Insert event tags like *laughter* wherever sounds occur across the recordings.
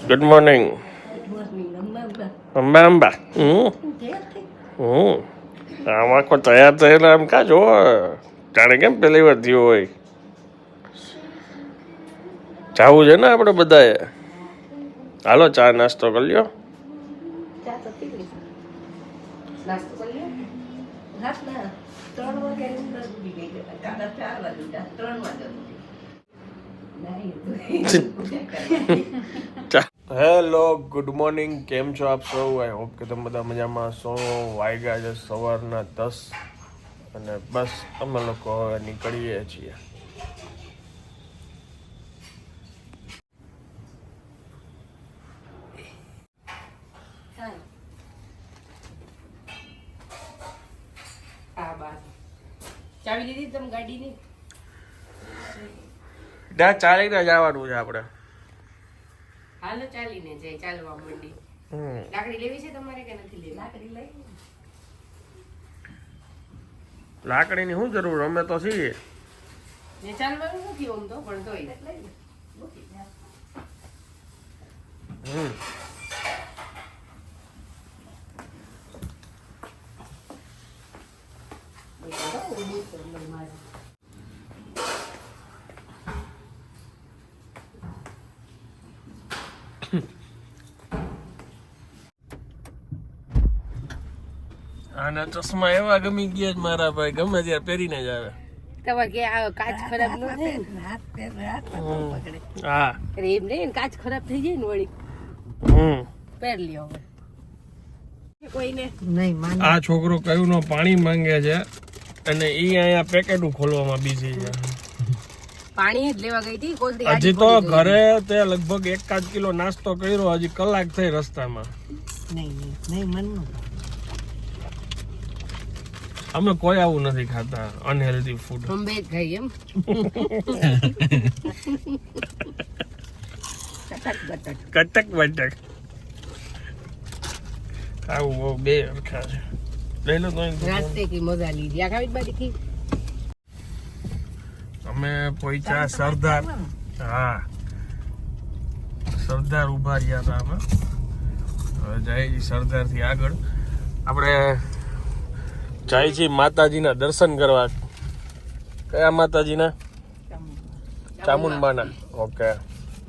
Good morning Amba Amba હમ હમ આમાં કોઈ તૈયાર થયેલા એમ કા જો જાણે કેમ પેલી વાર થયું હોય. જાવું છે ને આપણે બધાએ? હાલો ચા નાસ્તો કરી લ્યો. *laughs* નાસ્તો હેલો ગુડ મોર્નિંગ. કેમ છો આપ સૌ? આઈ હોપ કે તમે બધા મજામાં છો. વાગ્યા છે સવારના દસ અને બસ અમે લોકો હવે નીકળીએ છીએ. ચાવી લીધી તમે ગાડીની ત્યાં ચાલીને જવાનું છે આપણે હાલો ચાલીને જાય ચાલવા માંડી. લાકડી લેવી છે તમારે કે નથી લેવી? લાકડી લઈ લાકડીની શું જરૂર? અમે તો છીએ. ને ચાલવાનું નથી ઓમ તો પણ તોય. હમ. આના ચશ્મા એવા ગમી ગયા જ મારા ભાઈ ગમે ત્યારે પહેરીને જ આવે. તમારે કે આ કાચ ખરાબ ન થાય ને? હાથ પેર હાથ હમ. પકડે. હા. એમ નહીં કાચ ખરાબ થઈ જાય ને વળી. હમ. પહેર લ્યો હવે. કોઈને? નહીં માન. આ છોકરો કયું નો પાણી માંગે છે અને ઈ અહીંયા પેકેટ ખોલવામાં બીજી છે. પાણી જ લેવા ગઈ હતી હજી તો ઘરે તે લગભગ એકાદ કિલો નાસ્તો કર્યો હજી કલાક થઈ રસ્તામાં. નહીં નહીં નહીં મનનું અમે કોઈ આવું નથી ખાતા અનહેલ્ધી ફૂડ અમે ખાઈ એમ. કટક બટક. આવું બહુ બે અરખા છે. લઈ લો તો રાતે કી મજા લીધી. આ ખાવી બાજી બારી કી અમે પહોંચ્યા સરદાર. હા. સરદાર ઊભા રહ્યા હતા અમે. જય સરદારથી સરદારથી આગળ. આપણે જાય છે માતાજીના દર્શન કરવા. કયા માતાજીના? ચામુંડમાના ઓકે.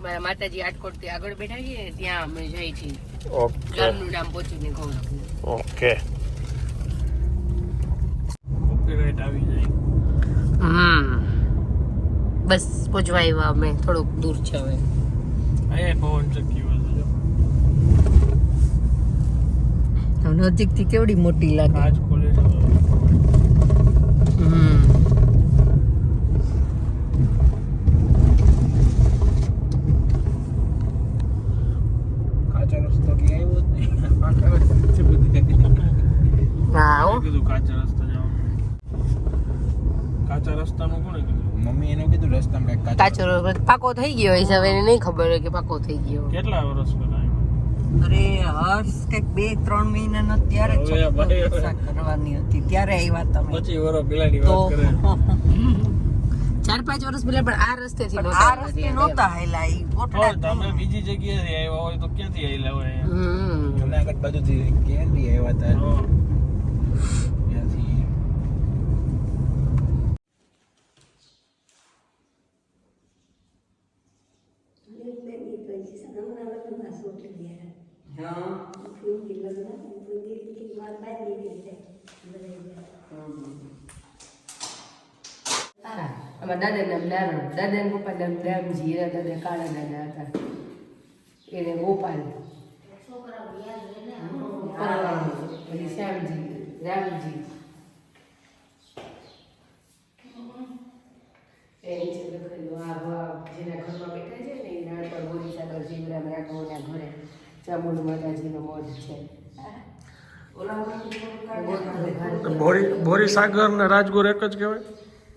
મારા માતાજી આટકોટથી આગળ બેઠા છે ત્યાં અમે જઈએ છીએ ઓકે. ગામનું નામ પહોંચીને કહું ઓકે. આવી જાય. હમ. બસ પહોંચવા આવ્યા અમે. થોડુંક દૂર છે હવે. અહીંયા પવન ચક્કી છે. નજીકથી કેવડી મોટી લાગે આજ ખોલે છે હમ કાચો રસ્તો કે આવ્યો જ નહીં પાકા રસ્તે છે બધે હા હો. કીધું કાચા રસ્તા જવાનું કાચા રસ્તાનું કોણે કીધું મમ્મી એનું કીધું રસ્તામાં કંઈક કાચો રોડ પાકો થઈ ગયો હોય છે હવે એને નહીં ખબર હોય કે પાકો થઈ ગયો. કેટલા વર્ષ પહેલા અરે હર્ષ કંઈક બે ત્રણ મહિના નો ત્યારે કરવાની હતી. ત્યારે આવ્યા તમે. પચીસ વર્ષ પેલાની વાત કરે. ચાર પાંચ વર્ષ પહેલા પણ આ રસ્તે થી આ રસ્તે નહોતા ઈ તમે બીજી જગ્યાએથી આવ્યા હોય તો ક્યાંથી આવેલા હોય જુનાગઢ બાજુથી કેન્ડી આવ્યા હતા. અમારા દાદા નામ નારણ દાદા પપ્પા નામ રામજી એના દાદા કાળા દાદા હતા. એને ગોપાલ. પછી શ્યામજી, રામજી. એ નીચે લખેલું જેના ઘરમાં બેઠા છે ને, એ પર બોરી સાગર જીવરામ રાઘવના ઘરે. ચામુંડ માતાજીનો મોઢ છે. બોરી બોરી સાગર ને રાજગોર એક જ કહેવાય?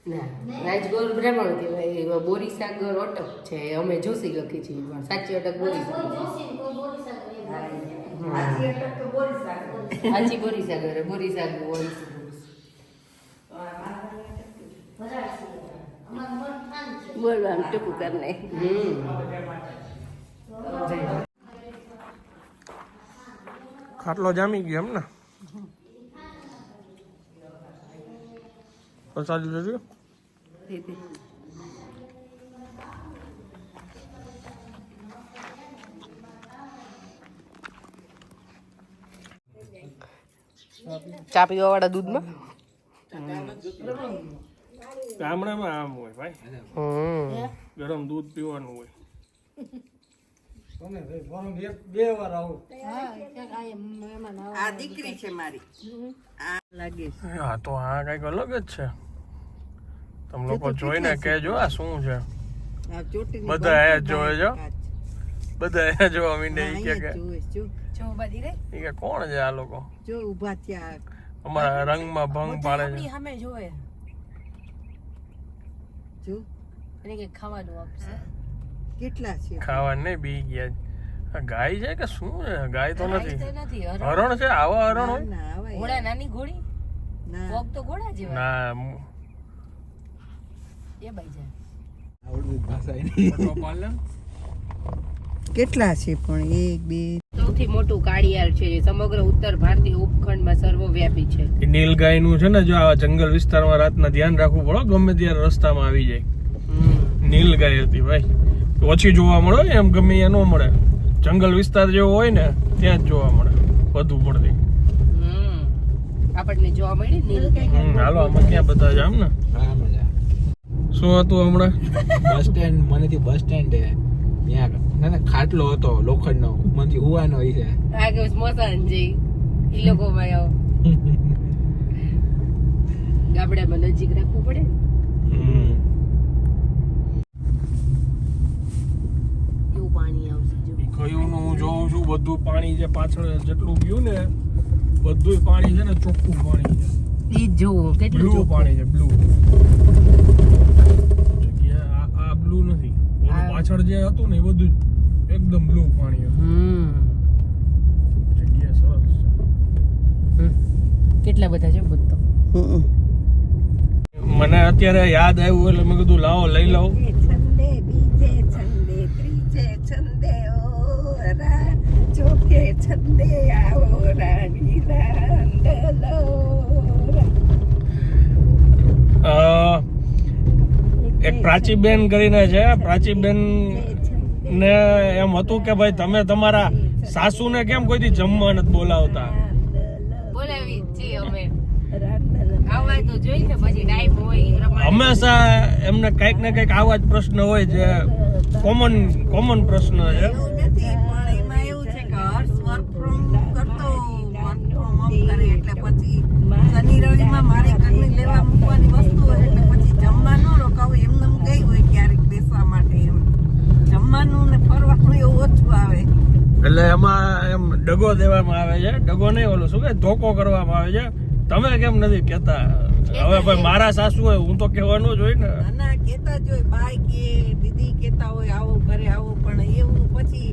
ના રાજગોર બ્રાહ્મણ કહેવાય. એમાં બોરીસાગર અટક છે. અમે જોશી લખી છીએ પણ સાચી અટક બોરીસાગર. સાચી બોરીસાગર. બોરીસાગર બોરીસાગર બોલવાનું ટૂંકું કરીને હમ. જય ખાટલો જામી ગયો એમ ને. પ્રસાદી ચા પીવા વાળા દૂધમાં? ગામડામાં આમ હોય ભાઈ. હમ. ગરમ દૂધ પીવાનું હોય. તમે ભાઈ ફોરમ એક બે વાર આવો. આ દીકરી છે મારી. આ લાગે છે. હા તો આ કંઈક અલગ જ છે. તમે લોકો જોઈને કહેજો આ શું છે. બધા એ જોવે? બધા માંડે કે કે કોણ છે આ લોકો? જો ઊભા ત્યાં અમારા રંગમાં ભંગ પાડે છે. સામે જોવે. જો. એને કે ખાવાનું આપશે. કેટલા છે? ખાવા નહીં બી ગયા. ગાય છે કે શું છે? ગાય તો નથી. હરણ. છે? આવા હરણ હોય? ઘોડા નાની ઘોડી? ના. પગ તો ઘોડા જેવા. ના એ ભાઈ જાય. આવડતું ભાષા એની. ફોટો પાડ લે. કેટલા છે પણ? એક બે. સૌથી મોટું કાળિયાર છે જે સમગ્ર ઉત્તર ભારતીય ઉપખંડમાં સર્વવ્યાપી છે. એ નીલગાયનું છે ને જો આવા જંગલ વિસ્તારમાં રાતના ધ્યાન રાખવું પડે ગમે ત્યારે રસ્તામાં આવી જાય. નીલગાય હતી ભાઈ. ઓછી જોવા મળે એમ ગમે એ ન મળે. જંગલ વિસ્તાર જેવો હોય ને ત્યાં જ જોવા મળે. વધુ પડતી. હમ. આપણને જોવા મળી નીલગાય હમ, હાલો આમાં ક્યાં બધા છે આમ ને? શું હતું હમણાં? બસ સ્ટેન્ડ મનેથી બસ સ્ટેન્ડ હે ત્યાં ના ના ખાટલો હતો લોખંડનો. મનથી હુવાનો ઈ છે. આગળ સ્મશાન જઈ ઈ. લોકો માં *laughs* ગામડામાં નજીક રાખવું પડે હમ. એવું પાણી આવશે કયું નું હું જોઉં છું બધું પાણી જે પાછળ જેટલું ગયું ને બધું પાણી છે ને ચોખ્ખું પાણી છે. ઈ જ કેટલું બ્લુ પાણી છે બ્લુ જગ્યા આ આ બ્લુ નથી. આ- પાછળ જે હતું ને એ બધું એકદમ બ્લુ પાણી હતું. હમ. જગ્યા સરસ છે. હમ. કેટલા બધા છે બધો મને અત્યારે યાદ આવ્યું એટલે મેં કીધું લાવો લઈ લઉં. રા છંદે આવો રાણી રાંદલો એક પ્રાચીબેન કરીને છે પ્રાચીબેન ને એમ હતું કે ભાઈ તમે તમારા સાસુને કેમ કોઈથી જમવા નથી બોલાવતા? બોલાવી છીએ અમે. આવવા તો જોઈ ને પછી ટાઈમ હોય ઈ પ્રમાણે. હંમેશા એમને કંઈક ને કંઈક આવા જ પ્રશ્ન હોય જે કોમન કોમન પ્રશ્ન છે. છે કે હર્ષ વર્ક ફ્રોમ કરતો વર્ક ફ્રોમ હોમ કરે એટલે પછી શનિ રવિમાં મારી ઘરની લેવા મૂકવાની વસ્તુ હોય એટલે પછી જમવા ન રોકાવું એમને એમ ગઈ હોય ક્યારેક બેસવા માટે એમ. જમવાનું ને ફરવાનું એવું ઓછું આવે. એટલે એમાં એમ ડગો દેવામાં આવે છે. ડગો નહીં ઓલું શું કે ધોકો કરવામાં આવે છે. તમે કેમ નથી કહેતા? હવે ભાઈ મારા સાસુ હોય હું તો કહેવાનું જ હોય ને. ના કેતા જ હોય ભાઈ કે દીદી કેતા હોય આવો ઘરે આવો પણ એવું પછી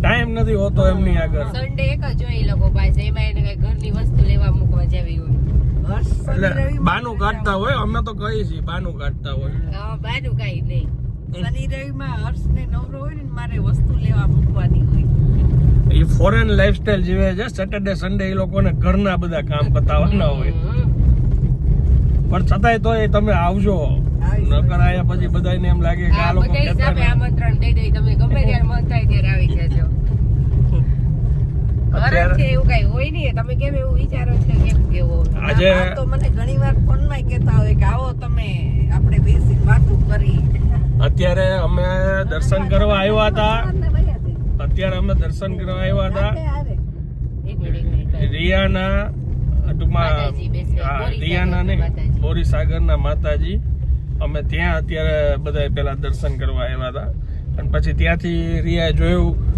ટાઈમ નથી હોતો એમની આગળ. સન્ડે એક જ હોય ઈ લોકો પાસે એમાં એને કઈ ઘરની વસ્તુ લેવા મૂકવા જેવી હોય. એટલે બાનું કાઢતા હોય અમે તો કહીએ છીએ બાનું કાઢતા હોય. બાનું કઈ નહીં. શનિ રવિમાં હર્ષને નવરો હોય ને મારે વસ્તુ લેવા મૂકવાની હોય. એ ફોરેન લાઈફસ્ટાઈલ જીવે છે સેટરડે સન્ડે એ લોકોને ઘરના બધા કામ પતાવવાના હોય. પણ છતાંય તો એ તમે આવજો. નકર આયા પછી બધાને એમ લાગે કે આ લોકો બધા કહેતા હિસાબે નથી. આમંત્રણ દઈ દઈ તમે ગમે ત્યારે *laughs* મન થાય ત્યારે આવી જજો ઘર જ છે એવું કઈ હોય નહીં તમે કેમ એવું વિચારો છો કેમ કેવો આજે તો મને ઘણીવાર ફોનમાં કહેતા હોય કે આવો તમે આપણે બેસી વાતો કરી. અત્યારે અમે દર્શન કરવા આવ્યા હતા. અત્યારે અમે દર્શન કરવા આવ્યા હતા. એક મિનિટ એક મિનિટ રિયાના ટૂંકમાં રિયાના ને. બોરીસાગરના માતાજી. અમે ત્યાં અત્યારે બધા પેલા દર્શન કરવા આવ્યા હતા. અને પછી ત્યાંથી રિયા જોયું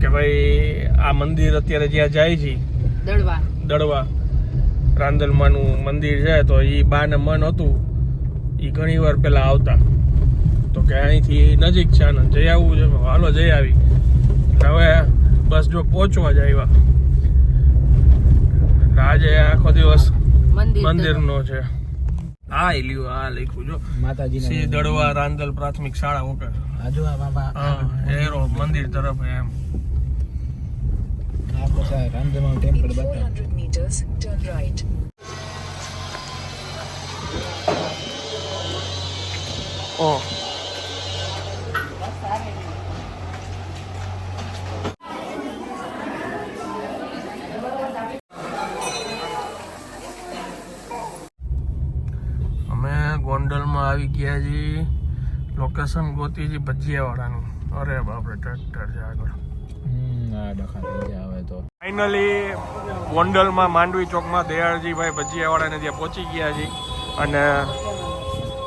કે ભાઈ આ મંદિર અત્યારે જ્યાં જાય છે દળવા. દડવા રાંદલમાનું મંદિર છે તો એ બાને મન હતું. એ ઘણી વાર પેલા આવતા. તો કે અહીંથી નજીક છે આનંદ. જઈ આવવું છે. હાલો જઈ આવી. હવે બસ જો પહોંચવા જ આવ્યા. આજે આખો દિવસ મંદિર મંદિરનો છે. આ લ્યો આ લખ્યું જો. માતાજી શ્રી દડવા રાંદલ પ્રાથમિક શાળા ઓકે. હા એરો મંદિર તરફ એમ. આપણે સા રામદેવનું ટેમ્પલ બતાવ 400 meters, turn right. ઓ અમે ગોંડલમાં આવી ગયા છીએ લોકેશન ગોતી છે ભજીયાવાળાનું. અરે બાપરે ટ્રેક્ટર છે આગળ. હમ આ ડખા થઈ જાય ફાઇનલી ગોંડલમાં માંડવી ચોકમાં દયાળજીભાઈ ભજીયાવાળાને ત્યાં પહોંચી ગયા છે અને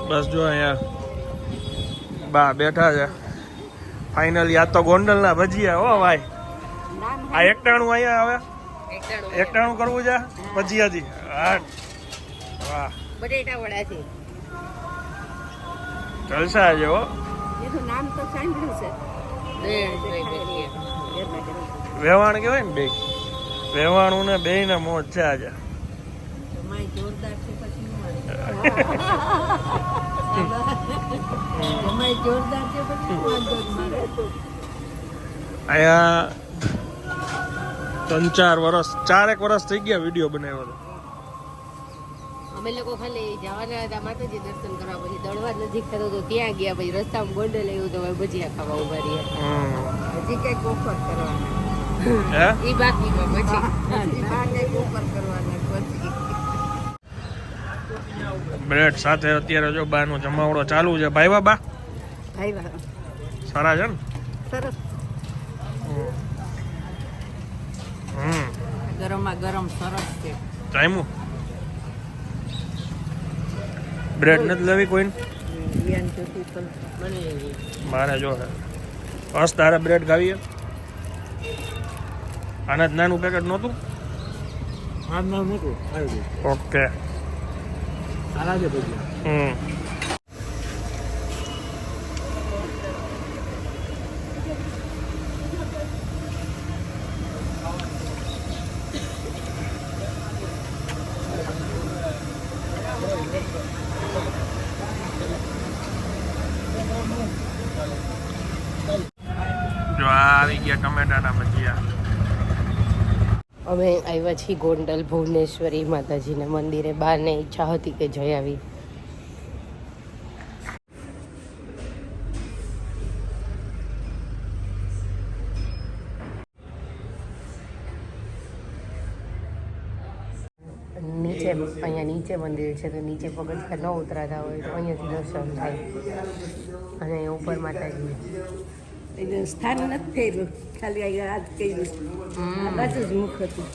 બસ જો અહીંયા બા બેઠા છે. ફાઇનલી આ તો ગોંડલના ભજીયા હો ભાઈ. આ એકટાણું અહીંયા આવે? એકટાણું. કરવું છે? ભજીયાજી. હા. વાહ. બટેટા વડા છે. જલસા છે હો. નામ તો સાંભળ્યું છે. વેવાણ કહેવાય ને બે. વેવાણું ને બે ને મોજ છે આજે. અહીંયા ત્રણ ચાર વર્ષ ચારેક વર્ષ થઈ ગયા વીડિયો બનાવ્યો અમે લોકો ખાલી જવાના હતા માતાજી દર્શન કરવા પછી દળવા નજીક થતો તો ત્યાં ગયા પછી રસ્તામાં ગોંડલ આવ્યું તો હવે ભજીયા ખાવા ઊભા રહ્યા. હજી કંઈક ઓફર કરવાના. હે? એ બાકીમાં પછી. હજી બા કંઈક ઓફર કરવાના પછી. બ્રેડ સાથે અત્યારે જો બાનો જમાવડો ચાલુ છે. ભાઈ બાબા? ભાઈ બા સારા છે ને? સરસ. હમ. ગરમમાં ગરમ સરસ છે. ટાઈમું બ્રેડ નથી લેવી કોઈને? તો મારે જો બસ તારે બ્રેડ ગાવીએ આના જ નાનું પેકેટ નહોતું? ઓકે હમ જો આ આવી ગયા ટમેટાના ભજીયા અમે આવ્યા ગોંડલ, ભુવનેશ્વરી માતાજીના મંદિરે બાને ઈચ્છા હતી કે જઈ આવી. નીચે, અહીંયા નીચે મંદિર છે, તો નીચે પગથિયા ન ઉતરાતા હોય તો અહીંયાથી દર્શન થાય. અને ઉપર માતાજી. એને સ્થાન નથી થયેલું ખાલી અહીંયા આજ કર્યું આ બાજુ જ મુખ હતું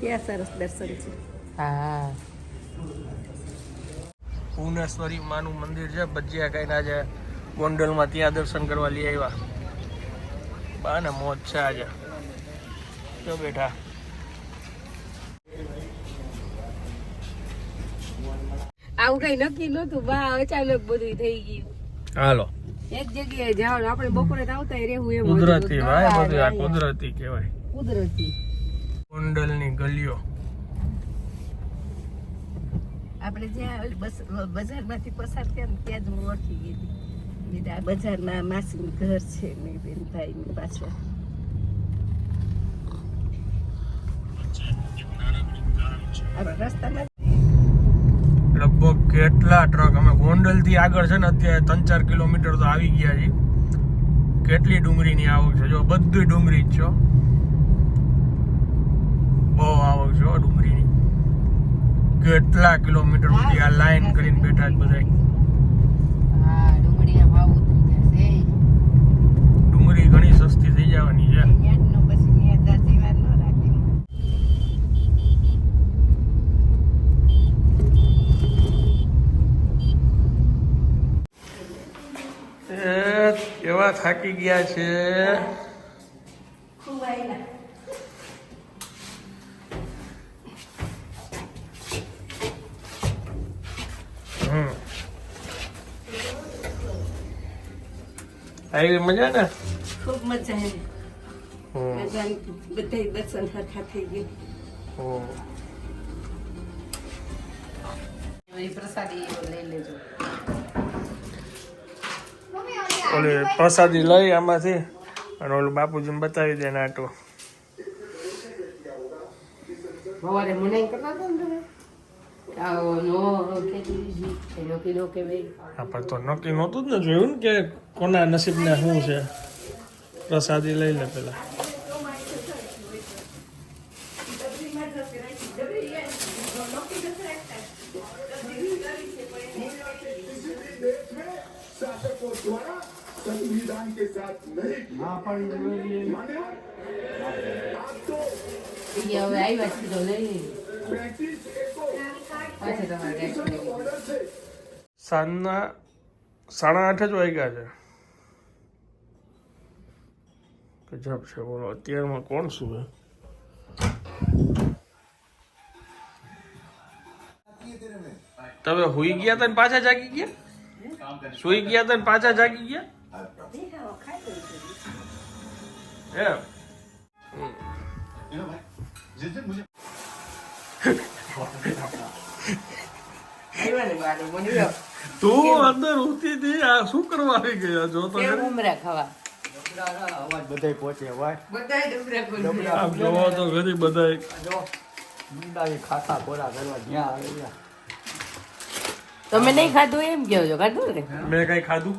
ક્યાં સરસ દર્શન છે હા ભુવનેશ્વરી માનું મંદિર છે ભજીયા કઈ આજે ગોંડલમાં ત્યાં દર્શન કરવા લઈ આવ્યા. બા ને મોજ છે આજે. જો બેઠા આવું કઈ નક્કી નતું બા અચાનક બધું થઈ ગયું. હાલો. એક જગ્યાએ જાવ આપણે બપોરે આવતા રહેવું એમ કુદરતી ભાઈ બધું આ કુદરતી કહેવાય. કુદરતી. ગોંડલની ગલીઓ. આપણે જ્યાં બજારમાંથી પસાર થયા ને ત્યાં જ હું ઓળખી હતી આ બજારમાં માસીનું ઘર છે ને બેન ભાઈની પાછળ આપણે રસ્તામાં લગભગ કેટલા ટ્રક? અમે ગોંડલથી આગળ છે ને અત્યારે ત્રણ ચાર કિલોમીટર તો આવી ગયા છીએ. કેટલી ડુંગળીની આવક છે? જો બધી ડુંગળી જ છો બહુ આવક છે ડુંગળીની. કેટલા કિલોમીટર સુધી આ લાઈન કરીને બેઠા જ બધા ડુંગળી ઘણી સસ્તી થઈ જવાની છે ત્યાંનો પછી ત્યાં જાતી વાર ન રાખી એ એવા થાકી ગયા છે? આવી મજા ને? ખૂબ મજા આવી. બધા દર્શન સરખા થઈ ગયા. પ્રસાદી લઈ લેજો. ઓલી પ્રસાદી લઈ આમાંથી અને ઓલું બાપુજીને બતાવી દે ને તમે? આવો નો ખેતી લીધી એનો કિલો કે બે. હા પણ તો નક્કી નહોતું જ ને જોયું ને કે કોના નસીબને શું છે? પ્રસાદી લઈ લે પેલા. સાંજના સાડા આઠ જ વાગ્યા છે. ગજબ છે બોલો. અત્યારમાં કોણ સુવે? તમે હુઈ ગયા તા પાછા જાગી ગયા? સુઈ ગયા તા ને પાછા જાગી ગયા? તું અંદર ખાતા ખોરા કરવા જ્યાં આવે તમે નહીં ખાધું એમ કહો છો, ખાધું ને? મેં કઈ ખાધું?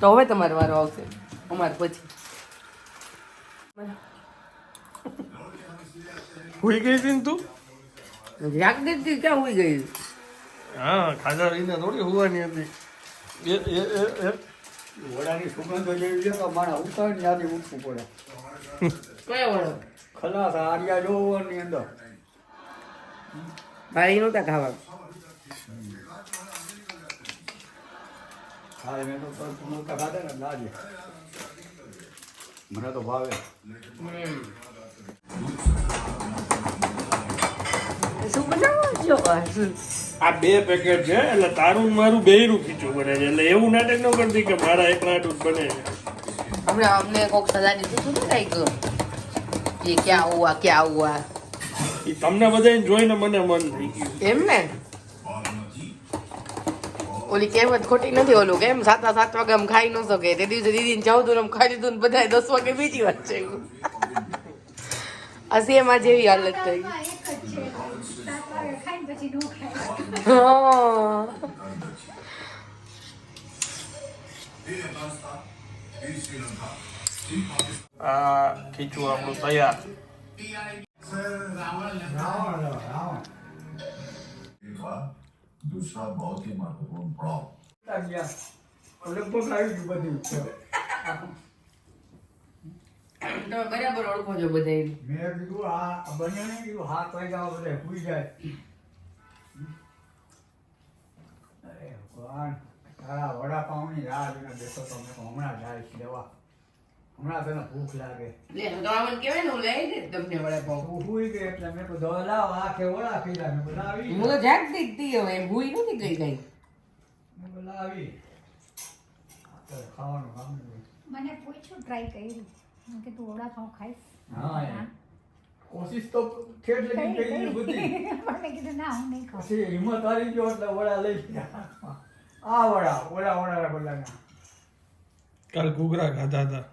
તો હવે તમારો વારો આવશે. અમારે પછી. હુઈ ગઈ હતી ને તું? જાગતી હતી ક્યાં હુઈ ગઈ? હા ખાધા વિના થોડી હોવાની હતી. એ એ એ વડાની સુગંધો જેવી છે તો મારા ઉતાર ત્યાંથી ઉઠવું પડે. કયો વાળો ખલાસ આર્યા જોવાની અંદર. ભાઈ નહોતા ખાવા હા મેં તો તરત નહોતા ખાધા ને લાજે મને તો ભાવે. આ બે પેકેટ છે એટલે તારું મારું બે રૂ ખીચું બને છે એટલે એવું નાટક ન કરતી કે મારા એક નાટક બને છે. અમને અમને કોક સજા દીધું હતું ને કંઈક કે ક્યાં આવું આ ક્યાં આવું આ. તમને બધાને જોઈને મને મન થઈ ગયું. એમ ને? ઓલી કહેવત ખોટી નથી ઓલું કેમ સાતા સાત વાગે આમ ખાઈ ન શકે. તે દિવસે દીદીને ચૌદ આમ ખાઈ દીધું ને બધા દસ વાગે બીજી વાત છે આ એમાં જેવી હાલત થઈ હા. આ ખીચું આપણું તૈયાર. दूसरा बहुत ही महत्वपूर्ण पड़ाव લગભગ આવી ગયું બધું તમે બરાબર ઓળખો છો બધા મેં કીધું આ બન્યો નહીં કીધું હાથ વાગ્યા બધા ભૂઈ જાય અરે ભગવાન તારા વડાપાઉંની રાહ જોઈને બેસો તો મેં કહ્યું હમણાં જાય છે લેવા હમણાં તને ભૂખ લાગે. લે તો આમને કહેવાય ને હું લઈ દે તમને વડાપાઉં તું ભૂઈ ગઈ એટલે મેં કીધું દવા આખે વડા પીધા મેં બધા આવી હું તો જાગતી જ હતી હવે ભૂઈ નથી ગઈ મેં બધા આવી ખાવાનું કામ મને પૂછ્યું ટ્રાય કરી. મેં કીધું વડાપાઉં ખાઈશ. હા કોશિશ તો ઠેઠ લગી કરી, કરી. બધી. *laughs* પણ મેં કીધું ના હું નહીં ખાઉં. પછી હિંમત હારી ગયો એટલે વડા લઈ ગયા. આ વડા વડા વડા બોલાના કાલ ઘૂઘરા ખાધા હતા.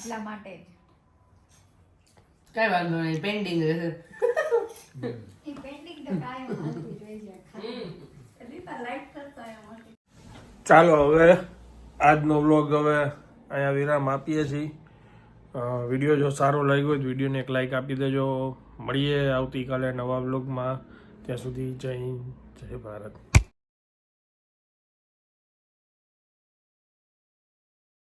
એટલા માટે જ. કઈ વાંધો નહીં પેન્ડિંગ રહેશે. એ પેન્ડિંગ તો કાયમ હાલતું જ હોય છે રીતા લાઈટ કરતા હોય ચાલો હવે આજનો વ્લોગ હવે અહીંયા વિરામ આપીએ છીએ. વીડિયો જો સારો લાગ્યો હોય તો વિડીયોને એક લાઈક આપી દેજો. મળીએ આવતીકાલે નવા વ્લોગમાં. ત્યાં સુધી જય હિન્દ જય ભારત.